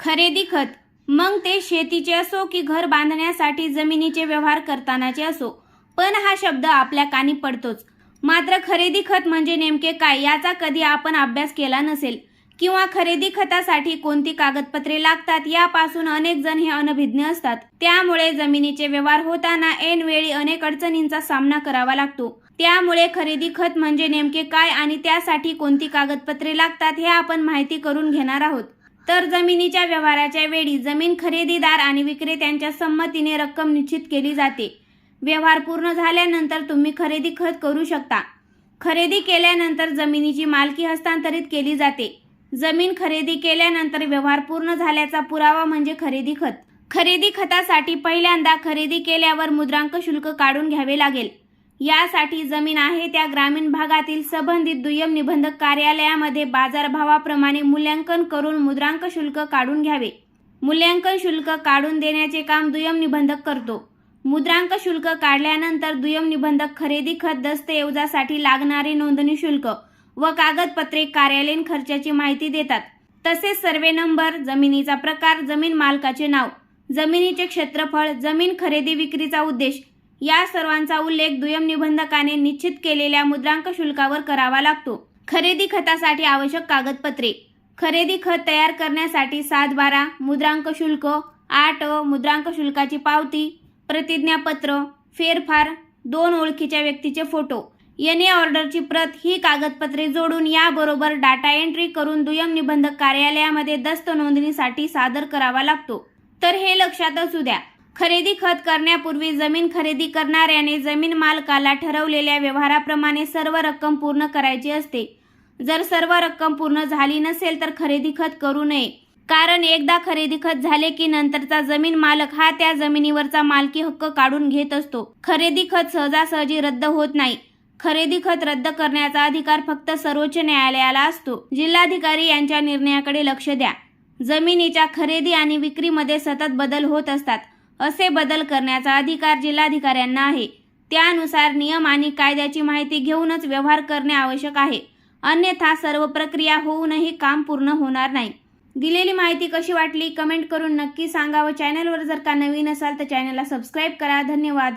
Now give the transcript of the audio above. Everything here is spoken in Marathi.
खरेदी खत. मग ते शेतीचे असो की घर बांधण्यासाठी जमिनीचे व्यवहार करतानाचे असो. पण हा शब्द आपल्या कानी पडतोच. मात्र खरेदी खत म्हणजे नेमके काय याचा कधी आपण अभ्यास केला नसेल. किंवा खरेदी खतासाठी कोणती कागदपत्रे लागतात यापासून अनेक जण हे अनभिज्ञ असतात. त्यामुळे जमिनीचे व्यवहार होताना ऐनवेळी अनेक अडचणींचा सामना करावा लागतो. त्यामुळे खरेदी खत म्हणजे नेमके काय आणि त्यासाठी कोणती कागदपत्रे लागतात हे आपण माहिती करून घेणार आहोत. तर जमिनीच्या व्यवहाराच्या वेळी जमीन खरेदीदार आणि विक्रेत्यांच्या संमतीने रक्कम निश्चित केली जाते. व्यवहार पूर्ण झाल्यानंतर तुम्ही खरेदी खत करू शकता. खरेदी केल्यानंतर जमिनीची मालकी हस्तांतरित केली जाते. जमीन खरेदी केल्यानंतर व्यवहार पूर्ण झाल्याचा पुरावा म्हणजे खरेदी खत. खरेदी खतासाठी पहिल्यांदा खरेदी केल्यावर मुद्रांक शुल्क काढून घ्यावे लागेल. यासाठी जमीन आहे त्या ग्रामीण भागातील संबंधित दुय्यम निबंधक कार्यालयामध्ये बाजारभावाप्रमाणे मूल्यांकन करून मुद्रांक शुल्क काढून घ्यावे. मूल्यांकन शुल्क काढून देण्याचे काम दुय्यम निबंधक करतो. मुद्रांक शुल्क काढल्यानंतर दुय्यम निबंधक खरेदी खत दस्तऐवजासाठी लागणारे नोंदणी शुल्क व कागदपत्रे कार्यालयीन खर्चाची माहिती देतात. तसेच सर्वे नंबर जमिनीचा प्रकार जमीन मालकाचे नाव जमिनीचे क्षेत्रफळ जमीन खरेदी विक्रीचा उद्देश या सर्वांचा उल्लेख दुय्यम निबंधकाने निश्चित केलेल्या मुद्रांक शुल्कावर करावा लागतो. खरेदी खतासाठी आवश्यक कागदपत्रे. खरेदी खत तयार करण्यासाठी सात बारा मुद्रांक शुल्क आठ मुद्रांक शुल्काची पावती प्रतिज्ञापत्र फेरफार दोन ओळखीच्या व्यक्तीचे फोटो. एन ऑर्डरची प्रत ही कागदपत्रे जोडून याबरोबर डाटा एंट्री करून दुय्यम निबंधक कार्यालयामध्ये दस्त नोंदणीसाठी सादर करावा लागतो. तर हे लक्षात असू द्या. खरेदी खत करण्यापूर्वी जमीन खरेदी करणाऱ्याने जमीन मालकाला ठरवलेल्या व्यवहाराप्रमाणे सर्व रक्कम पूर्ण करायची असते. जर सर्व रक्कम पूर्ण झाली नसेल तर खरेदी खत करू नये. कारण एकदा खरेदी खत झाले की नंतरचा जमीन मालक हा त्या जमिनीवरचा मालकी हक्क काढून घेत असतो. खरेदी खत सहजासहजी रद्द होत नाही. खरेदी खत रद्द करण्याचा अधिकार फक्त सर्वोच्च न्यायालयाला असतो. जिल्हाधिकारी यांच्या निर्णयाकडे लक्ष द्या. जमिनीच्या खरेदी आणि विक्रीमध्ये सतत बदल होत असतात. असे बदल करण्याचा अधिकार जिल्हाधिकाऱ्यांना आहे. त्यानुसार नियम आणि कायद्याची माहिती घेऊनच व्यवहार करणे आवश्यक आहे. अन्यथा सर्व प्रक्रिया होऊनही काम पूर्ण होणार नाही. दिलेली माहिती कशी वाटली कमेंट करून नक्की सांगा व चॅनलवर जर का नवीन असाल तर चॅनलला सबस्क्राईब करा. धन्यवाद.